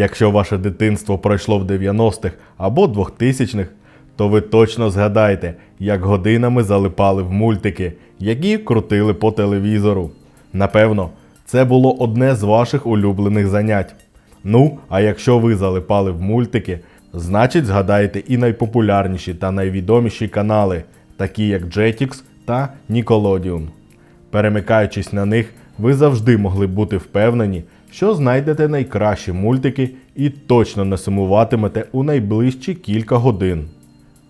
Якщо ваше дитинство пройшло в 90-х або 2000-х, то ви точно згадаєте, як годинами залипали в мультики, які крутили по телевізору. Напевно, це було одне з ваших улюблених занять. Ну, а якщо ви залипали в мультики, значить згадаєте і найпопулярніші та найвідоміші канали, такі як Jetix та Nickelodeon. Перемикаючись на них, ви завжди могли бути впевнені, що знайдете найкращі мультики і точно не сумуватимете у найближчі кілька годин.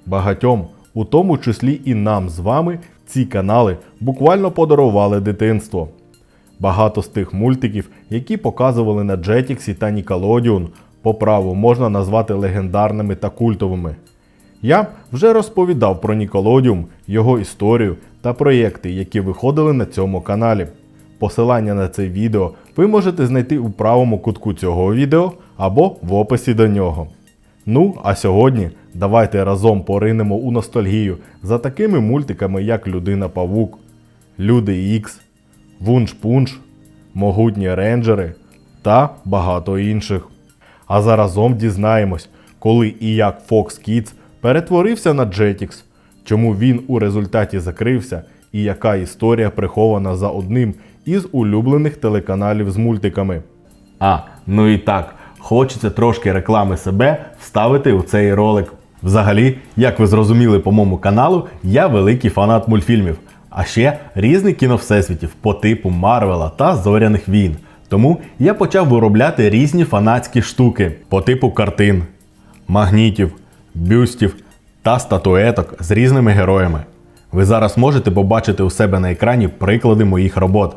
Багатьом, у тому числі і нам з вами, ці канали буквально подарували дитинство. Багато з тих мультиків, які показували на Jetix та Nickelodeon, по праву можна назвати легендарними та культовими. Я вже розповідав про Nickelodeon, його історію та проєкти, які виходили на цьому каналі. Посилання на це відео ви можете знайти у правому кутку цього відео або в описі до нього. Ну, а сьогодні давайте разом поринемо у ностальгію за такими мультиками, як Людина Павук, Люди Ікс, Вунш-Пунш, Могутні рейнджери та багато інших. А заразом дізнаємось, коли і як Fox Kids перетворився на Jetix, чому він у результаті закрився і яка історія прихована за одним із улюблених телеканалів з мультиками. А, ну і так, хочеться трошки реклами себе вставити у цей ролик. Взагалі, як ви зрозуміли по моєму каналу, я великий фанат мультфільмів, а ще різних кіновсесвітів по типу Марвела та Зоряних війн. Тому я почав виробляти різні фанатські штуки по типу картин, магнітів, бюстів та статуеток з різними героями. Ви зараз можете побачити у себе на екрані приклади моїх робот.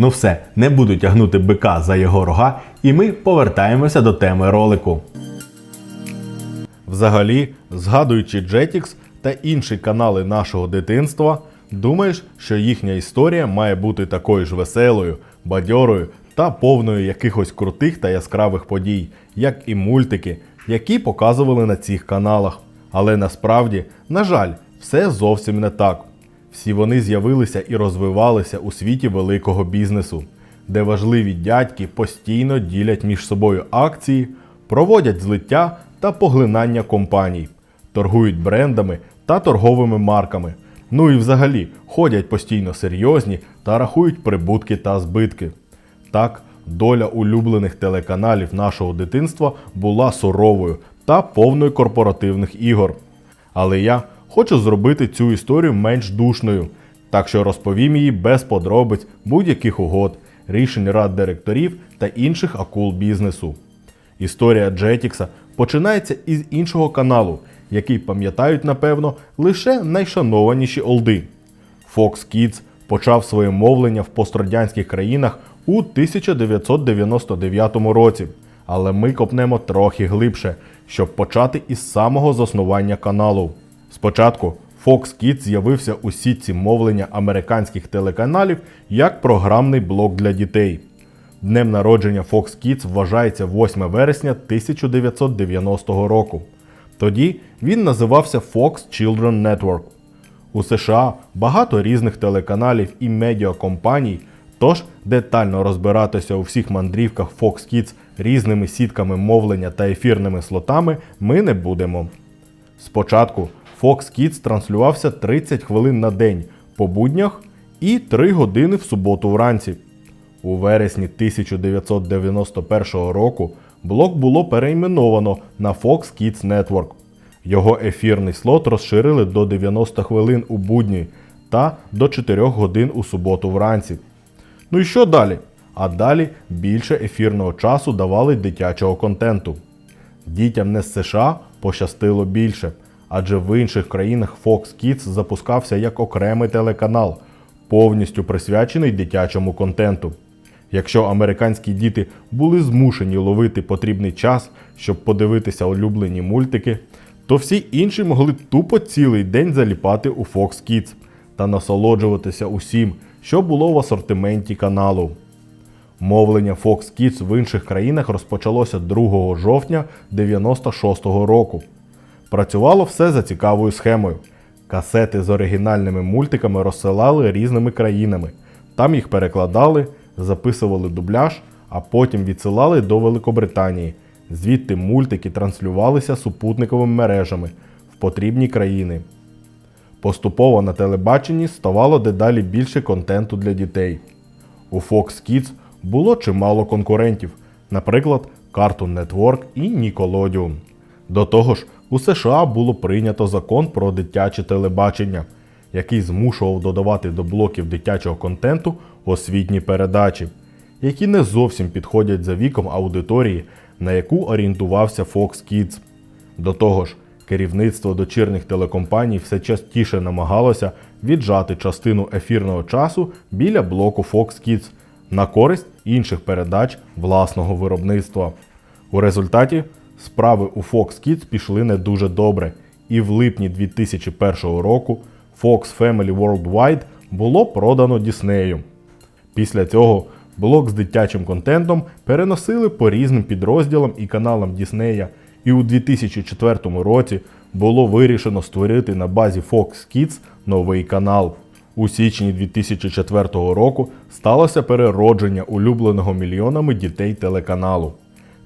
Ну все, не буду тягнути бика за його рога, і ми повертаємося до теми ролику. Взагалі, згадуючи Jetix та інші канали нашого дитинства, думаєш, що їхня історія має бути такою ж веселою, бадьорою та повною якихось крутих та яскравих подій, як і мультики, які показували на цих каналах. Але насправді, на жаль, все зовсім не так. Всі вони з'явилися і розвивалися у світі великого бізнесу, де важливі дядьки постійно ділять між собою акції, проводять злиття та поглинання компаній, торгують брендами та торговими марками. Ну і взагалі ходять постійно серйозні та рахують прибутки та збитки. Так, доля улюблених телеканалів нашого дитинства була суровою та повною корпоративних ігор. Але я хочу зробити цю історію менш душною, так що розповім її без подробиць будь-яких угод, рішень рад директорів та інших акул бізнесу. Історія Джетікса починається із іншого каналу, який пам'ятають, напевно, лише найшанованіші олди. Fox Kids почав своє мовлення в пострадянських країнах у 1999 році, але ми копнемо трохи глибше, щоб почати із самого заснування каналу. Спочатку Fox Kids з'явився у сітці мовлення американських телеканалів як програмний блок для дітей. Днем народження Fox Kids вважається 8 вересня 1990 року. Тоді він називався Fox Children Network. У США багато різних телеканалів і медіакомпаній, тож детально розбиратися у всіх мандрівках Fox Kids різними сітками мовлення та ефірними слотами ми не будемо. Спочатку Fox Kids транслювався 30 хвилин на день по буднях і 3 години в суботу вранці. У вересні 1991 року блок було перейменовано на Fox Kids Network. Його ефірний слот розширили до 90 хвилин у будні та до 4 годин у суботу вранці. Ну і що далі? А далі більше ефірного часу давали дитячого контенту. Дітям не з США пощастило більше, адже в інших країнах Fox Kids запускався як окремий телеканал, повністю присвячений дитячому контенту. Якщо американські діти були змушені ловити потрібний час, щоб подивитися улюблені мультики, то всі інші могли тупо цілий день заліпати у Fox Kids та насолоджуватися усім, що було в асортименті каналу. Мовлення Fox Kids в інших країнах розпочалося 2 жовтня 96-го року. Працювало все за цікавою схемою. Касети з оригінальними мультиками розсилали різними країнами. Там їх перекладали, записували дубляж, а потім відсилали до Великобританії. Звідти мультики транслювалися супутниковими мережами в потрібні країни. Поступово на телебаченні ставало дедалі більше контенту для дітей. У Fox Kids було чимало конкурентів, наприклад, Cartoon Network і Nickelodeon. До того ж, у США було прийнято закон про дитяче телебачення, який змушував додавати до блоків дитячого контенту освітні передачі, які не зовсім підходять за віком аудиторії, на яку орієнтувався Fox Kids. До того ж, керівництво дочірних телекомпаній все частіше намагалося віджати частину ефірного часу біля блоку Fox Kids на користь інших передач власного виробництва. У результаті справи у Fox Kids пішли не дуже добре, і в липні 2001 року Fox Family Worldwide було продано Діснею. Після цього блок з дитячим контентом переносили по різним підрозділам і каналам Діснея, і у 2004 році було вирішено створити на базі Fox Kids новий канал. У січні 2004 року сталося переродження улюбленого мільйонами дітей телеканалу.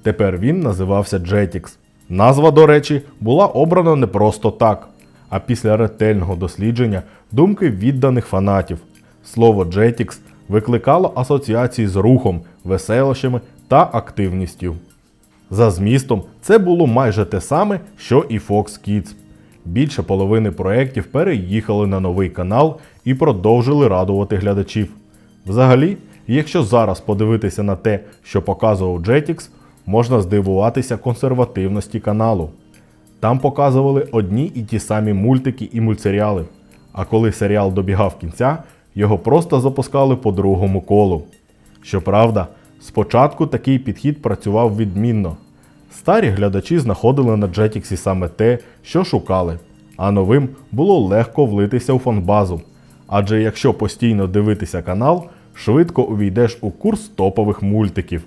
Тепер він називався Jetix. Назва, до речі, була обрана не просто так, а після ретельного дослідження думки відданих фанатів. Слово Jetix викликало асоціації з рухом, веселощами та активністю. За змістом, це було майже те саме, що і Fox Kids. Більше половини проєктів переїхали на новий канал і продовжили радувати глядачів. Взагалі, якщо зараз подивитися на те, що показував Jetix, можна здивуватися консервативності каналу. Там показували одні і ті самі мультики і мультсеріали. А коли серіал добігав кінця, його просто запускали по другому колу. Щоправда, спочатку такий підхід працював відмінно. Старі глядачі знаходили на Jetix саме те, що шукали, а новим було легко влитися у фанбазу. Адже якщо постійно дивитися канал, швидко увійдеш у курс топових мультиків.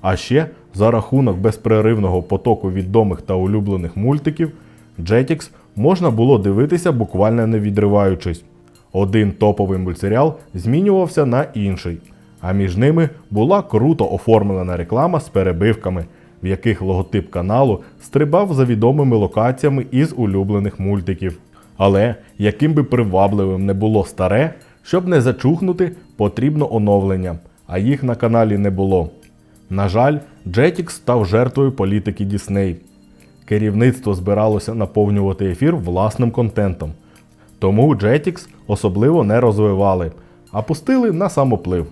А ще за рахунок безперервного потоку відомих та улюблених мультиків, Jetix можна було дивитися буквально не відриваючись. Один топовий мультсеріал змінювався на інший, а між ними була круто оформлена реклама з перебивками, в яких логотип каналу стрибав за відомими локаціями із улюблених мультиків. Але яким би привабливим не було старе, щоб не зачухнути, потрібно оновлення, а їх на каналі не було. На жаль, Jetix став жертвою політики Disney. Керівництво збиралося наповнювати ефір власним контентом. Тому Jetix особливо не розвивали, а пустили на самоплив.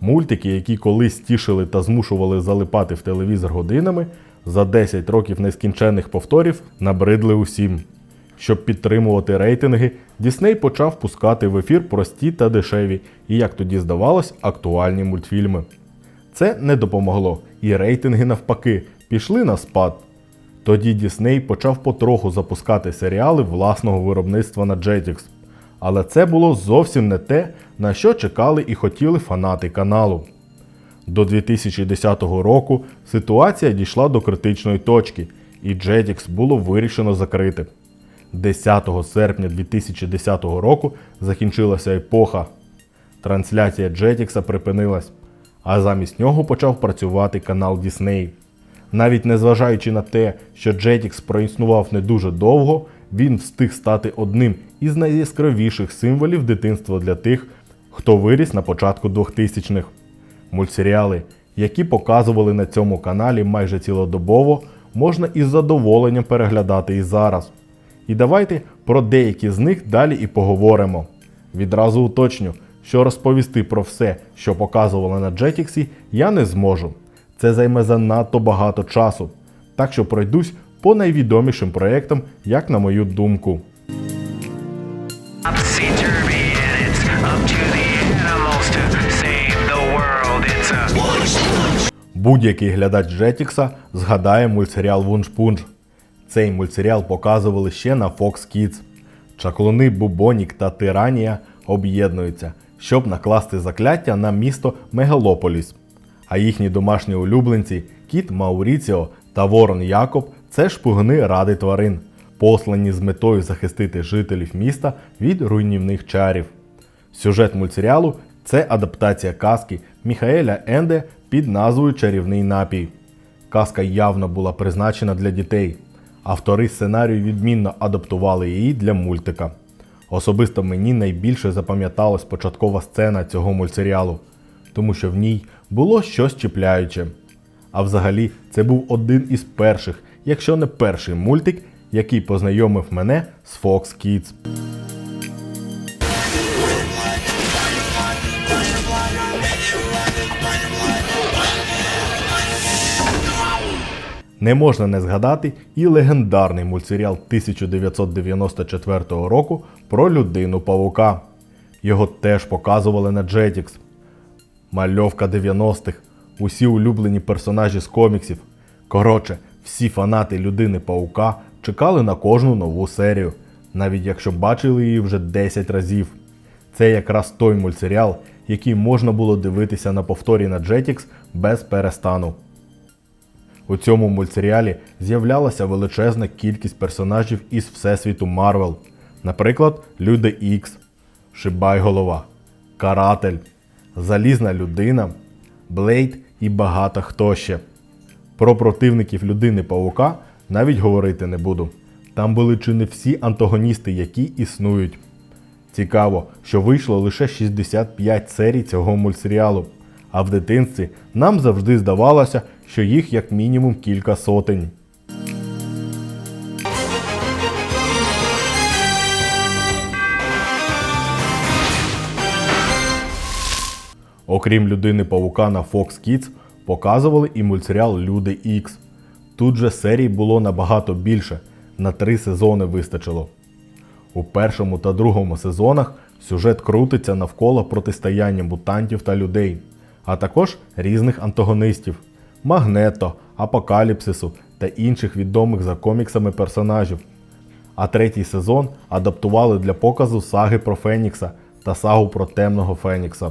Мультики, які колись тішили та змушували залипати в телевізор годинами, за 10 років нескінченних повторів набридли усім. Щоб підтримувати рейтинги, Дісней почав пускати в ефір прості та дешеві, і, як тоді здавалось, актуальні мультфільми. Це не допомогло, і рейтинги навпаки пішли на спад. Тоді Дісней почав потроху запускати серіали власного виробництва на Jetix. Але це було зовсім не те, на що чекали і хотіли фанати каналу. До 2010 року ситуація дійшла до критичної точки, і Jetix було вирішено закрити. 10 серпня 2010 року закінчилася епоха. Трансляція Jetix припинилась, а замість нього почав працювати канал Disney. Навіть незважаючи на те, що Jetix проіснував не дуже довго, він встиг стати одним із найяскравіших символів дитинства для тих, хто виріс на початку 2000-х. Мультсеріали, які показували на цьому каналі майже цілодобово, можна із задоволенням переглядати і зараз. І давайте про деякі з них далі і поговоримо. Відразу уточню, що розповісти про все, що показували на Jetix, я не зможу. Це займе занадто багато часу, так що пройдусь по найвідомішим проєктам, як на мою думку. Будь-який глядач Jetix згадає мультсеріал Вуншпунж. Цей мультсеріал показували ще на Fox Kids. Чаклуни Бубонік та Тиранія об'єднуються, щоб накласти закляття на місто Мегалополіс. А їхні домашні улюбленці кіт Мауріціо та Ворон Якоб це шпигуни ради тварин, послані з метою захистити жителів міста від руйнівних чарів. Сюжет мультсеріалу це адаптація казки Міхаеля Енде під назвою Чарівний напій. Казка явно була призначена для дітей. Автори сценарію відмінно адаптували її для мультика. Особисто мені найбільше запам'яталась початкова сцена цього мультсеріалу, тому що в ній було щось чіпляюче. А взагалі, це був один із перших, якщо не перший мультик, який познайомив мене з Fox Kids. Не можна не згадати і легендарний мультсеріал 1994 року про людину павука. Його теж показували на Jetix. Мальовка 90-х, усі улюблені персонажі з коміксів. Коротше, всі фанати людини павука чекали на кожну нову серію, навіть якщо бачили її вже 10 разів. Це якраз той мультсеріал, який можна було дивитися на повторі на Jetix без перестану. У цьому мультсеріалі з'являлася величезна кількість персонажів із Всесвіту Марвел, наприклад, Люди Ікс, Шибайголова, Каратель, Залізна людина, Блейд і багато хто ще. Про противників людини Павука навіть говорити не буду. Там були чи не всі антагоністи, які існують. Цікаво, що вийшло лише 65 серій цього мультсеріалу, а в дитинстві нам завжди здавалося, що їх як мінімум кілька сотень. Окрім людини Павука на Fox Kids, показували і мультсеріал Люди Ікс. Тут же серій було набагато більше, на три сезони вистачило. У першому та другому сезонах сюжет крутиться навколо протистояння мутантів та людей, а також різних антагонистів Магнето, Апокаліпсису та інших відомих за коміксами персонажів. А третій сезон адаптували для показу саги про Фенікса та сагу про темного Фенікса.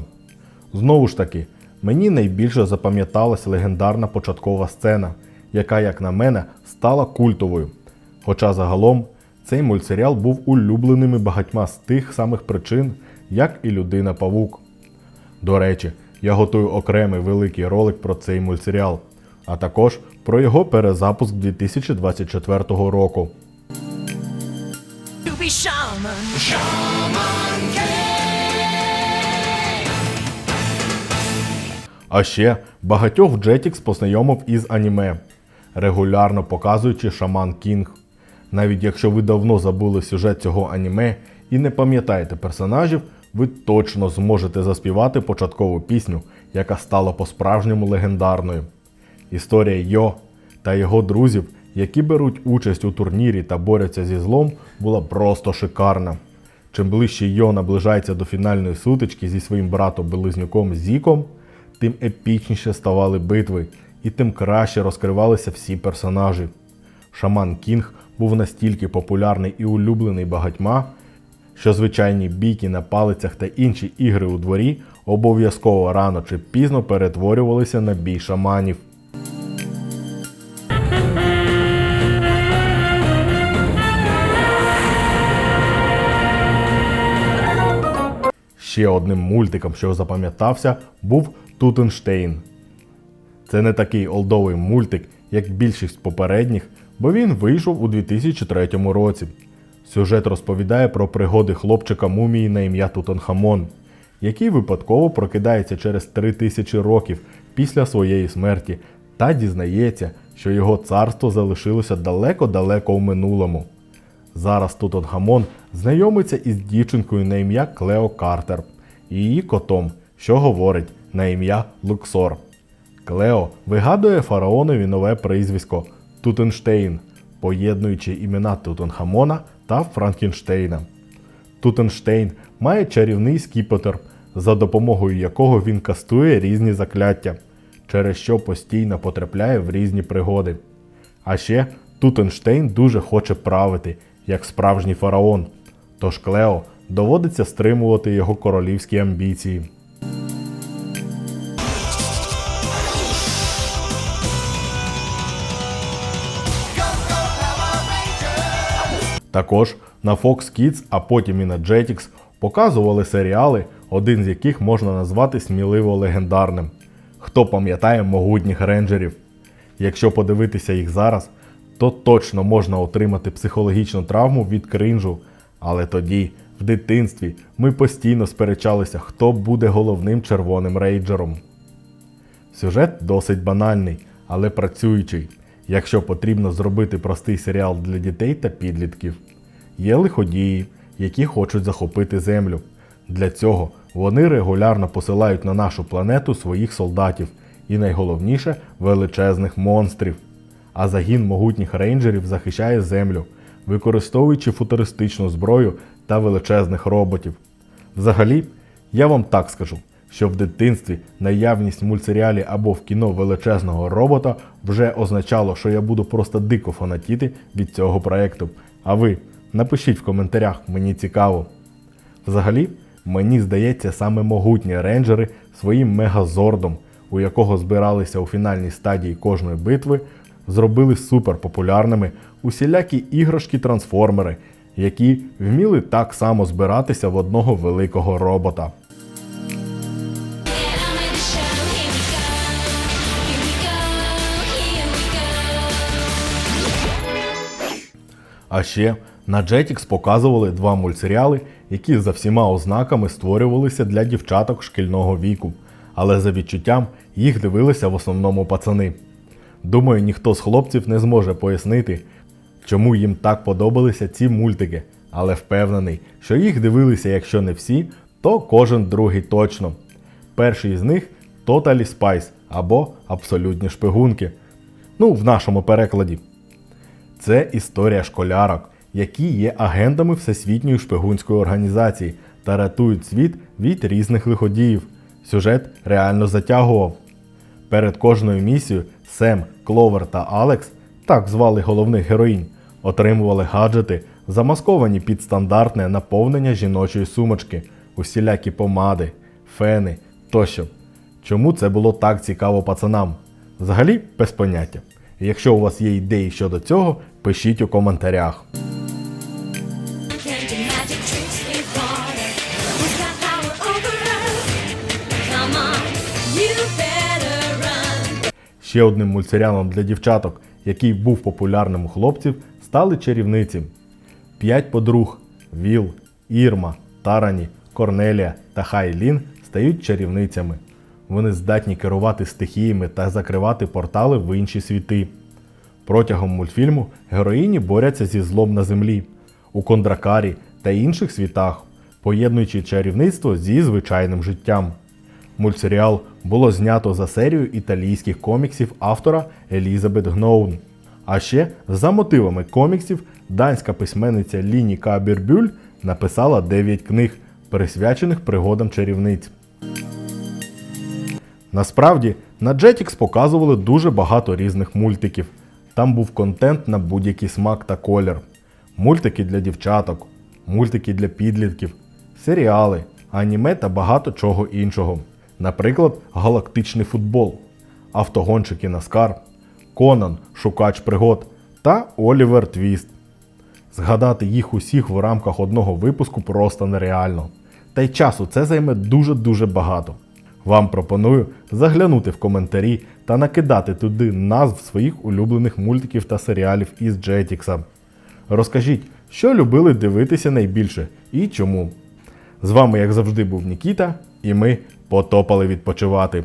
Знову ж таки, мені найбільше запам'яталась легендарна початкова сцена, яка, як на мене, стала культовою. Хоча загалом цей мультсеріал був улюбленими багатьма з тих самих причин, як і Людина Павук. До речі, я готую окремий великий ролик про цей мультсеріал, а також про його перезапуск 2024 року. А ще багатьох Jetix познайомив із аніме, регулярно показуючи Шаман Кінг. Навіть якщо ви давно забули сюжет цього аніме і не пам'ятаєте персонажів, ви точно зможете заспівати початкову пісню, яка стала по-справжньому легендарною. Історія Йо та його друзів, які беруть участь у турнірі та борються зі злом, була просто шикарна. Чим ближче Йо наближається до фінальної сутички зі своїм братом-близнюком Зіком, тим епічніше ставали битви, і тим краще розкривалися всі персонажі. Шаман Кінг був настільки популярний і улюблений багатьма, що звичайні бійки на палицях та інші ігри у дворі обов'язково рано чи пізно перетворювалися на бій шаманів. Ще одним мультиком, що запам'ятався, був Тутенштейн. Це не такий олдовий мультик, як більшість попередніх, бо він вийшов у 2003 році. Сюжет розповідає про пригоди хлопчика мумії на ім'я Тутанхамон, який випадково прокидається через 3000 років після своєї смерті та дізнається, що його царство залишилося далеко-далеко в минулому. Зараз Тутанхамон знайомиться із дівчинкою на ім'я Клео Картер і її котом, що говорить на ім'я Луксор. Клео вигадує фараонові нове прізвисько Тутенштейн, поєднуючи імена Тутанхамона та Франкенштейна. Тутенштейн має чарівний скіпетр, за допомогою якого він кастує різні закляття, через що постійно потрапляє в різні пригоди. А ще Тутенштейн дуже хоче правити, як справжній фараон, тож Клео доводиться стримувати його королівські амбіції. Також на Fox Kids, а потім і на Jetix показували серіали, один з яких можна назвати сміливо легендарним. Хто пам'ятає могутніх рейнджерів? Якщо подивитися їх зараз, то точно можна отримати психологічну травму від кринжу. Але тоді, в дитинстві, ми постійно сперечалися, хто буде головним червоним рейнджером. Сюжет досить банальний, але працюючий, якщо потрібно зробити простий серіал для дітей та підлітків. Є лиходії, які хочуть захопити землю. Для цього вони регулярно посилають на нашу планету своїх солдатів і найголовніше величезних монстрів. А загін могутніх рейнджерів захищає землю, використовуючи футуристичну зброю та величезних роботів. Взагалі, я вам так скажу, що в дитинстві наявність в мультсеріалі або в кіно величезного робота вже означало, що я буду просто дико фанатіти від цього проекту. А ви напишіть в коментарях, мені цікаво. Взагалі, мені здається, саме могутні рейнджери своїм мегазордом, у якого збиралися у фінальній стадії кожної битви, зробили суперпопулярними усілякі іграшки-трансформери, які вміли так само збиратися в одного великого робота. А ще на Jetix показували два мультсеріали, які за всіма ознаками створювалися для дівчаток шкільного віку, але за відчуттям їх дивилися в основному пацани. Думаю, ніхто з хлопців не зможе пояснити, чому їм так подобалися ці мультики, але впевнений, що їх дивилися, якщо не всі, то кожен другий точно. Перший з них Totally Spice або Абсолютні шпигунки. Ну, в нашому перекладі. Це історія школярок, які є агентами Всесвітньої шпигунської організації та рятують світ від різних лиходіїв. Сюжет реально затягував. Перед кожною місією Сем, Кловер та Алекс, так звали головних героїнь, отримували гаджети, замасковані під стандартне наповнення жіночої сумочки, усілякі помади, фени тощо. Чому це було так цікаво пацанам? Взагалі без поняття. Якщо у вас є ідеї щодо цього, пишіть у коментарях. Ще одним мультсеріалом для дівчаток, який був популярним у хлопців, стали чарівниці. П'ять подруг Віл, Ірма, Тарані, Корнелія та Хайлін стають чарівницями. Вони здатні керувати стихіями та закривати портали в інші світи. Протягом мультфільму героїні борються зі злом на землі, у Кондракарі та інших світах, поєднуючи чарівництво зі звичайним життям. Мультсеріал було знято за серію італійських коміксів автора Елізабет Гноун. А ще за мотивами коміксів данська письменниця Ліні Кабірбюль написала 9 книг, присвячених пригодам чарівниць. Насправді, на Jetix показували дуже багато різних мультиків. Там був контент на будь-який смак та колір. Мультики для дівчаток, мультики для підлітків, серіали, аніме та багато чого іншого. Наприклад, галактичний футбол, автогонщики Наскар, Конан, Шукач пригод та Олівер Твіст. Згадати їх усіх в рамках одного випуску просто нереально. Та й часу це займе дуже-дуже багато. Вам пропоную заглянути в коментарі та накидати туди назв своїх улюблених мультиків та серіалів із Jetix. Розкажіть, що любили дивитися найбільше і чому. З вами, як завжди, був Нікіта, і ми потопали відпочивати.